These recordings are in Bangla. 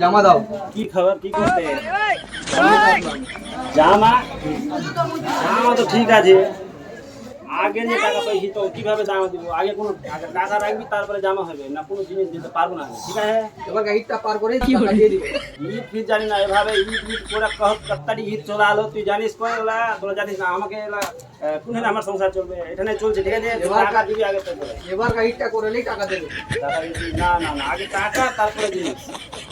জামা দাও। কি খবর কি করতে? জামা? জামা তো ঠিক আছে। আগে যে টাকা পাইছি তো কীভাবে জামা দিব? আগে কোনো আগে টাকা রাখবি তারপরে জামা হবে না কোনো জিনিস দিতে পারব না ঠিক আছে? এবার ঈদটা পার করে টাকা দিয়ে দিবে। ঈদ ফিদ জানি না এভাবে ঈদ ঈদ করে কহ কত্তারি ঈদ চলে আলো তুই জানিস কয় এলা তোরা জানিস না আমাকে এলা কোনখানে আমার সংসার চলবে? এখানে চলছে ঠিক আছে? টাকা দিবি আগে এবার ঈদটা করলেই টাকা দেবে। না না না আগে টাকা তারপরে জিনিস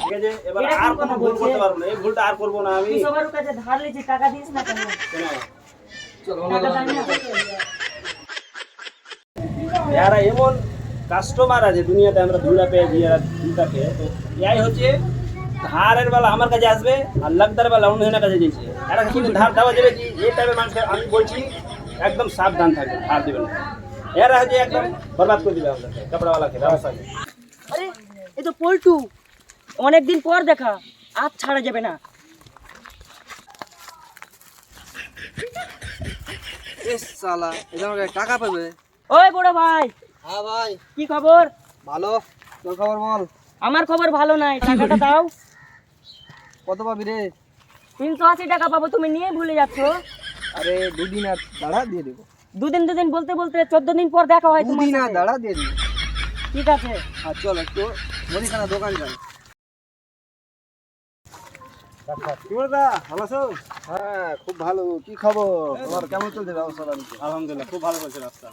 ঠিক আছে? এবার আর কোনো ভুল করতে পারব না এই ভুলটা আর করব না আমি। সবার কাছে ধার লিছি টাকা দিস না কেন? কেন? চলো। যারা এমন কাস্টমার আছে দুনিয়াতে আমরা দুটা পেয়েছি এরা দুটা পেয়ে তো ইয়াই হচ্ছে ধারের বেলা আমার কাছে আসবে আর লাগদার বেলা অন্যজনের কাছে যাইছে এরা কিন্তু ধার দেওয়া যাবে কি? এই টাইপের মানুষকে আমি বলছি একদম সাবধান থাকবে ধার দেবেন না। এরা হচ্ছে একদম বরবাদ করে দিবে আপনাকে কাপড়াওয়ালাকে ব্যবসাকে আরে এই তো পল্টু অনেকদিন পর দেখা আর ছাড়া যাবে না। এস সালা এটা আমাকে টাকা পাবে। ওই বড় ভাই হ্যাঁ ভাই। কি খবর? ভালো। তোর খবর বল। আমার খবর ভালো নাই টাকাটা দাও। কত পাবি রে? তিনশো আশি টাকা পাবো তুমি নিয়ে ভুলে যাচ্ছ। আরে দুদিন আর দাঁড়া দিয়ে দেবো। দুদিন দুদিন বলতে বলতে চোদ্দ দিন পর দেখা হয় দুদিন আর দাঁড়া দিয়ে দিবো। ঠিক আছে। আর চল একটু মুদিখানা দোকান যাই। ভালো আছো? হ্যাঁ খুব ভালো। কি খবর? তোমার কেমন চলছে ব্যবসা বাণিজ্য? আলহামদুলিল্লাহ খুব ভালো চলছে রাস্তা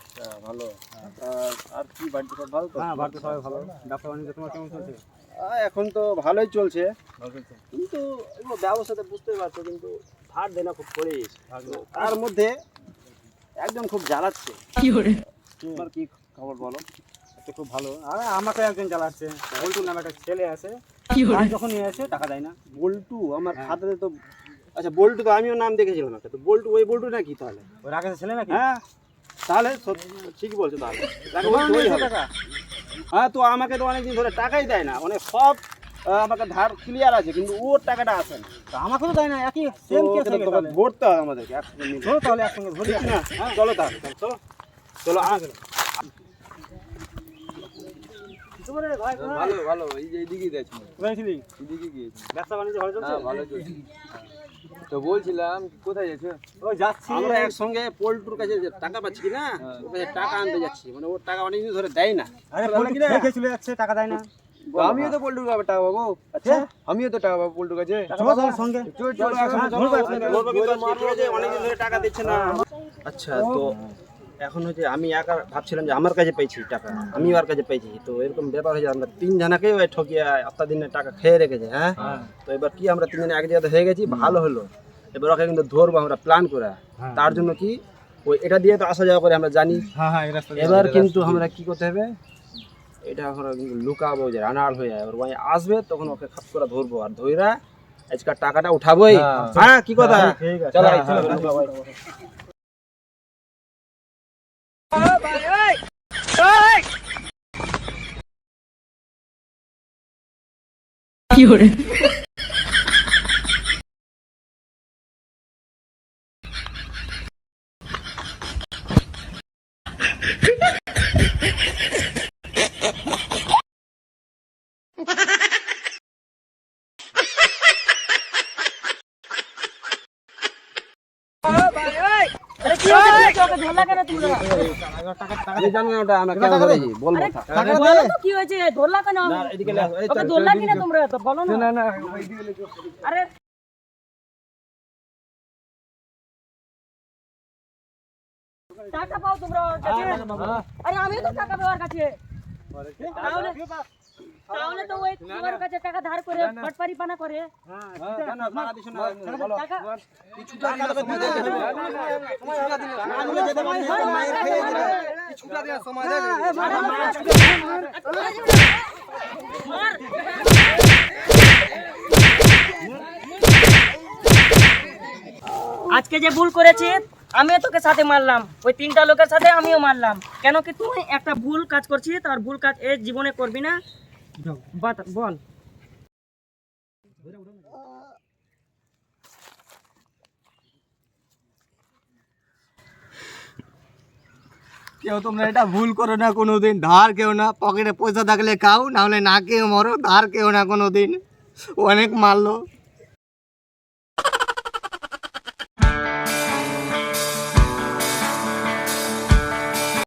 ভালো। আর আর কি বাড়িতে সব ভালো তো? হ্যাঁ বাড়িতে সবাই ভালো। ব্যবসা বাণিজ্য তোমার কেমন চলছে? এখন তো ভালোই চলছে। কিন্তু এগুলো ব্যবসাতে বুঝতেই পারছ কিন্তু ধার দেনা খুব পড়েছে তার মধ্যে একদম খুব জ্বালাচ্ছে। কি করে? তোমার কি খবর বলো? খুব ভালো। আর আমাকে একজন জ্বালাচ্ছে। বল্টু নামে একটা ছেলে আছে। যখন নিয়ে আসে টাকা দেয় না বল্টু আমার খাতাতে তো আচ্ছা বল্টু তো আমিও নাম দেখেছিলাম একটা তো বল্টু ওই বল্টু নাকি তাহলে? ওই রাকেশের ছেলে নাকি? হ্যাঁ তাহলে সত্যি ঠিকই বলছো তাহলে। হ্যাঁ তো আমাকে তো অনেকদিন ধরে টাকাই দেয় না মানে সব আমাকে ধার ক্লিয়ার আছে কিন্তু ওর টাকাটা আসে না। তা আমাকে তো দেয় না একই সেম কেস ভরতে হবে আমাদেরকে একসঙ্গে তাহলে একসঙ্গে ধরি। ঠিক না? হ্যাঁ চলো তাহলে চলো। চলো আ ভাই ভালো ভালো এই যে এইদিকেই দেখছি এইদিকে গিয়েছি ব্যবসা বাণিজ্য ভালো চলছে হ্যাঁ ভালো চলছে তো বলছিলাম কোথায় যাচ্ছে ওই যাচ্ছি আমরা একসঙ্গে পোল্টুর কাছে টাকা পাচ্ছি কি না কাছে টাকা আনতে যাচ্ছি মানে ওর টাকা অনেকদিন ধরে দেয় না আরে বলে কি রেখে চলে যাচ্ছে টাকা দেয় না আমিও তো পোল্টুর কাছে টাকা পাবো আচ্ছা আমিও তো টাকা পাবো পোল্টুর কাছে চলো তাহলে সঙ্গে চল, চল, একসঙ্গে চলো? অনেকদিন ধরে টাকা দিচ্ছে না আচ্ছা তো এখন হচ্ছে আমি একা ভাবছিলাম যে আমার কাছে পেয়েছি টাকা আমি ওর কাছে পেয়েছি। তো এরকম ব্যাপার হয়েছে আমরা তিন জনাকে ওই ঠকিয়ে দিনে টাকা খেয়ে রেখেছে হ্যাঁ? তো এবার কি আমরা তিনজনে এক জায়গাতে হয়ে গেছি? ভালো হলো। এবার ওকে কিন্তু ধরবো আমরা প্ল্যান করে। তার জন্য কি? ওই এটা দিয়ে তো আসা যাওয়া করে আমরা জানি। হ্যাঁ হ্যাঁ এবার কিন্তু আমরা কি করতে হবে? এটা আমরা কিন্তু লুকাবো যে রানার হয়ে যায় এবার ওই আসবে তখন ওকে খাপ করে ধরবো। আর ধইরা আজকাল টাকাটা উঠাবোই। হ্যাঁ। কি কথা? চলো কি হয়েছে ধরলা কেন তোমরা? আমি জানি না ওটা আমরা কেন ধরেছি? বলব টাকা বলো তো কি হয়েছে? ধরলা কেন? না, এদিকে লে, এই ওকে ধরলা কিনা তোমরা? তো বলো না। না না ওইদিকে লে, চল। আরে টাকা পাও তোমরা আরে আমিও তো টাকা পাওয়ার কাছে। তাহলে তো ওই তোমার কাছে টাকা ধার করে পটপারি পানা করে হ্যাঁ। আজকে যে ভুল করেছি আমিও তোকে সাথে মারলাম ওই তিনটা লোকের সাথে আমিও মারলাম কেন কি তুই একটা ভুল কাজ করছিস আর ভুল কাজ এ জীবনে করবি না বল। কেউ তোমরা এটা ভুল করো না কোনোদিন, ধার কেউ না, পকেটে পয়সা থাকলে খাও না হলে না কেউ মরো, ধার কেউ না কোনোদিন। অনেক মারলো।